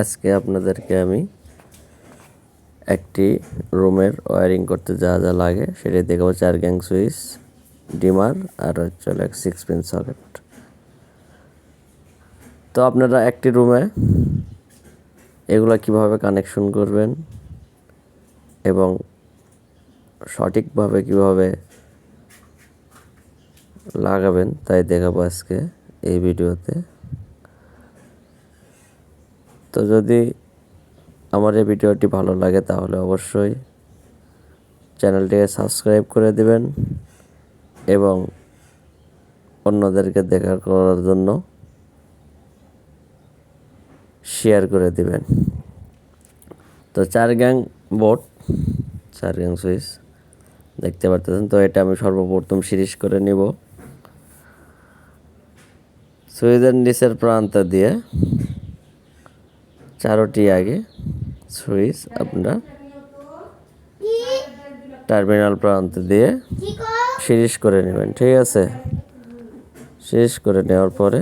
আজকে আপনাদেরকে আমি একটি রুমের ওয়ারিং করতে যা যা লাগে সেটাই দেখাবো। চার গ্যাং সুইচ, ডিমার আর হচ্ছে এক সিক্স পিন সকেট তো আপনারা একটি রুমে এগুলো কীভাবে কানেকশন করবেন এবং সঠিকভাবে কীভাবে লাগাবেন তাই দেখাবো আজকে এই ভিডিওতে। তো যদি আমার এই ভিডিওটি ভালো লাগে তাহলে অবশ্যই চ্যানেলটিকে সাবস্ক্রাইব করে দিবেন এবং অন্যদেরকে দেখার করার জন্য শেয়ার করে দিবেন। তো চার গ্যাং বোর্ড চার গ্যাং সুইচ, দেখতে পারতেছেন? তো এটা আমি সর্বপ্রথম সিরিজ করে নিব। সুইচের নিচের প্রান্ত দিয়ে চারোটি আগে, সুইচ আপনারা টার্মিনাল প্রান্ত দিয়ে সিরিজ করে নেবেন, ঠিক আছে? সিরিজ করে নেওয়ার পরে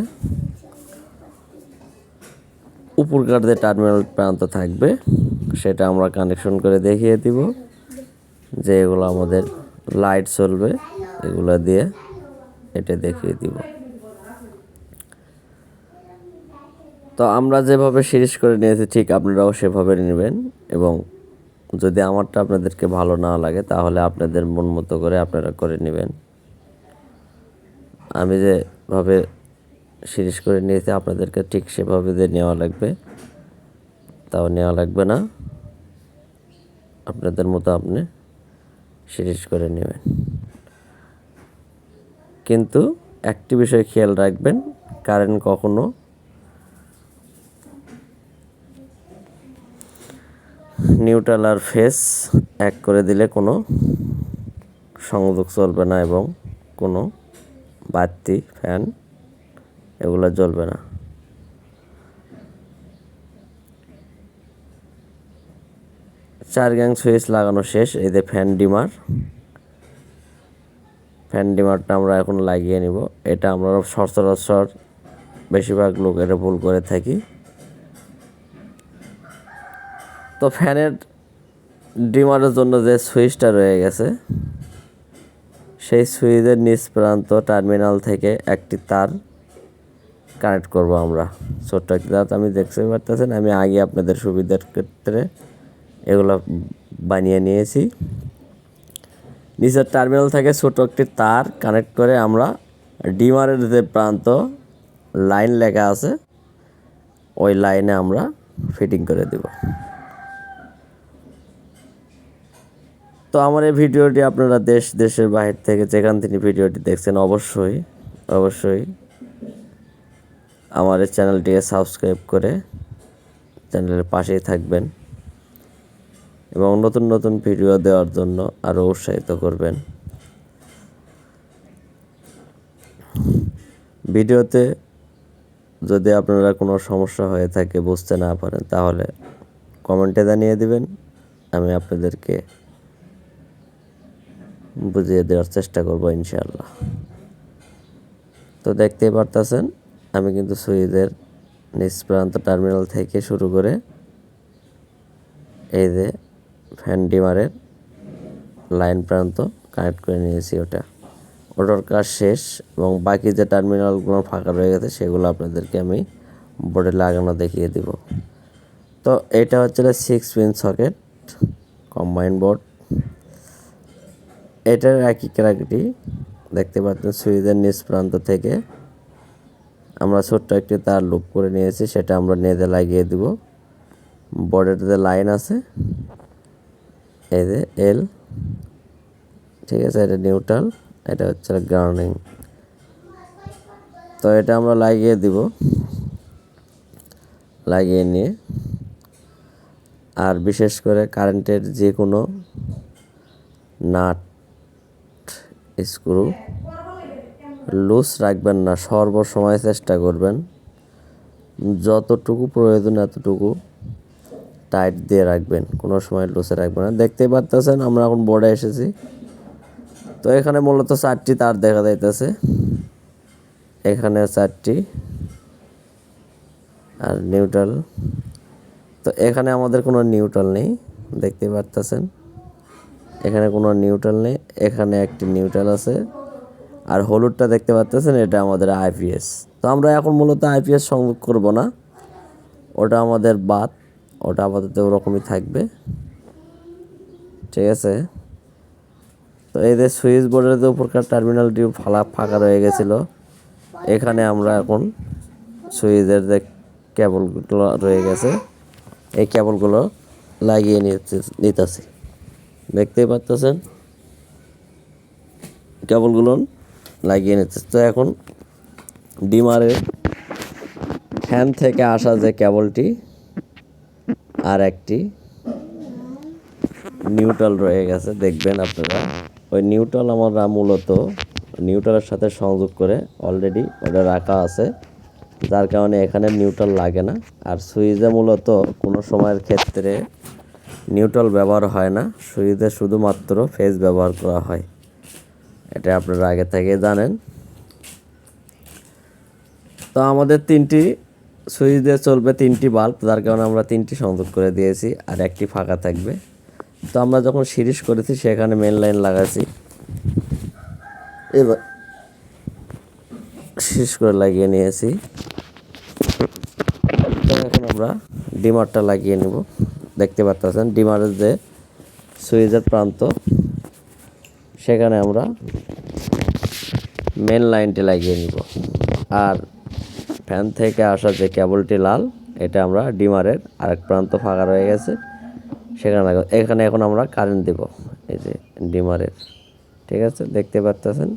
উপরকার যে টার্মিনাল প্রান্ত থাকবে, সেটা আমরা কানেকশন করে দেখিয়ে দিব যে এগুলো আমাদের লাইট চলবে, এগুলো দিয়ে এটা দেখিয়ে দিব। তো আমরা যেভাবে সিরিজ করে নিয়েছি, ঠিক আপনারাও সেভাবে নেবেন এবং যদি আমারটা আপনাদেরকে ভালো না লাগে, তাহলে আপনাদের মন মতো করে আপনারা করে নেবেন। আমি যেভাবে সিরিজ করে নিয়েছি, আপনাদেরকে ঠিক সেভাবে যে নেওয়া লাগবে, তাও নেওয়া লাগবে না। আপনাদের মতো আপনি সিরিজ করে নেবেন। কিন্তু একটি বিষয় খেয়াল রাখবেন, কারেন্ট কখনো নিউট্রাল আর ফেস এক করে দিলে কোনো সংযোগ চলবে না এবং কোনো বাতি ফ্যান এগুলো জ্বলবে না। চার গ্যাং সুইচ লাগানো শেষ যে ফ্যান ডিমার। ফ্যান ডিমারটা আমরা এখন লাগিয়ে নিব। এটা আমরা সচরাচর বেশিরভাগ লোক এটা ভুল করে থাকি। তো ফ্যানের ডিমারের জন্য যে সুইচটা রয়ে গেছে, সেই সুইচের নিচ প্রান্ত টার্মিনাল থেকে একটি তার কানেক্ট করব আমরা। ছোট্ট একটি তার আমি দেখতে পারতেছেন, আমি আগে আপনাদের সুবিধার ক্ষেত্রে এগুলো বানিয়ে নিয়েছি। নিচের টার্মিনাল থেকে ছোট একটি তার কানেক্ট করে আমরা ডিমারের যে প্রান্ত লাইন লেখা আছে, ওই লাইনে আমরা ফিটিং করে দেব। তো আমার এই ভিডিওটি আপনারা দেশ, দেশের বাহির থেকে যেখান থেকে ভিডিওটি দেখছেন, অবশ্যই অবশ্যই আমার এই চ্যানেলটিকে সাবস্ক্রাইব করে চ্যানেলের পাশেই থাকবেন এবং নতুন নতুন ভিডিও দেওয়ার জন্য আরও উৎসাহিত করবেন। ভিডিওতে যদি আপনারা কোনো সমস্যা হয়ে থাকে, বুঝতে না পারেন, তাহলে কমেন্টে জানিয়ে দিবেন, আমি আপনাদেরকে বুঝিয়ে দেওয়ার চেষ্টা করব, ইনশাআল্লাহ। তো দেখতেই পারতেছেন, আমি কিন্তু সুইদের নিচ প্রান্ত টার্মিনাল থেকে শুরু করে এই যে ফ্যান ডিমারের লাইন প্রান্ত কানেক্ট করে নিয়েছি ওটা। ওটার কাজ শেষ এবং বাকি যে টার্মিনালগুলো ফাঁকা রয়ে গেছে, সেগুলো আপনাদেরকে আমি বোর্ডে লাগানো দেখিয়ে দিব। তো এটা হচ্ছে six pin socket combine board এটার একই ক্রাকটি দেখতে পাচ্ছেন সুইচের নিচ প্রান্ত থেকে। আমরা ছোট্ট একটি তার লুপ করে নিয়েছি, সেটা আমরা নেদে লাগিয়ে দিব। বোর্ডের যে লাইন আছে। এই যে এল ঠিক আছে, এটা নিউট্রাল এটা হচ্ছে গ্রাউন্ডিং তো এটা আমরা লাগিয়ে দিব, লাগিয়ে নিয়ে। আর বিশেষ করে কারেন্টের যে কোনো নাট স্ক্রু। লুজ রাখবেন না, সর্বসময় চেষ্টা করবেন। যতটুকু প্রয়োজন এতটুকু টাইট দিয়ে রাখবেন, কোনো সময় লুসে রাখবেন না। দেখতেই পারতেছেন, আমরা এখন বোর্ডে এসেছি। তো এখানে মূলত চারটি তার দেখা যাইতেছে। এখানে চারটি আর নিউট্রাল তো এখানে আমাদের কোনো নিউট্রাল নেই দেখতে পারতেছেন। এখানে কোনো নিউট্রাল নেই, এখানে একটি নিউট্রাল আছে। আর হলুদটা দেখতে পাচ্ছেন এটা আমাদের আইপিএস তো আমরা এখন মূলত আইপিএস সংযোগ করব না। ওটা আমাদের বাদ, ওটা আপাতত ওরকমই থাকবে। ঠিক আছে? তো এই যে সুইচ বোর্ডের যে উপরকার টার্মিনালটি ফালা ফাঁকা রয়ে গেছিল, এখানে আমরা এখন সুইচের যে কেবলগুলো রয়ে গেছে, এই কেবলগুলো লাগিয়ে নিতে নিতেছি। দেখতেই পাচ্ছেন কেবলগুলো লাগিয়ে নিচ্ছে। তো এখন ডিমারের ফ্যান থেকে আসা যে কেবলটি আর একটি নিউট্রাল রয়ে গেছে, দেখবেন আপনারা। ওই নিউট্রাল আমরা মূলত নিউট্রালের সাথে সংযোগ করে অলরেডি ওটা রাখা আছে। যার কারণে এখানে নিউট্রাল লাগে না। আর সুইচে মূলত কোনো সময়ের ক্ষেত্রে নিউট্রাল ব্যবহার হয় না। সুইচে শুধুমাত্র ফেজ ব্যবহার করা হয়। এটা আপনারা আগে থেকে জানেন। তো আমাদের তিনটি সুইচ দিয়ে চলবে তিনটি বাল্ব, যার কারণে আমরা তিনটি সংযোগ করে দিয়েছি আর একটি ফাঁকা থাকবে। তো আমরা যখন সিরিজ করেছি, সেখানে মেন লাইন লাগাইছি এবার শেষ করে লাগিয়ে নিয়েছি। এখন আমরা ডিমারটা লাগিয়ে নেব। দেখতে পাচ্ছেন ডিমারের যে সুইচের প্রান্ত, সেখানে আমরা মেন লাইনটি লাগিয়ে নিব। আর ফ্যান থেকে আসা যে কেবলটি লাল, এটা আমরা ডিমারের আরেক প্রান্ত ফাঁকা রয়ে গেছে। সেখানে এখানে এখন আমরা কারেন্ট দেব, এই যে ডিমারের, ঠিক আছে? দেখতে পাচ্ছেন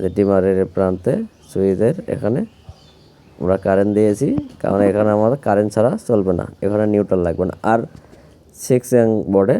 যে ডিমারের প্রান্তে সুইচের এখানে আমরা কারেন্ট দিয়েছি, কারণ এখানে আমাদের কারেন্ট ছাড়া চলবে না, এখানে নিউট্রাল লাগবে না। আর সিক্স বোর্ডে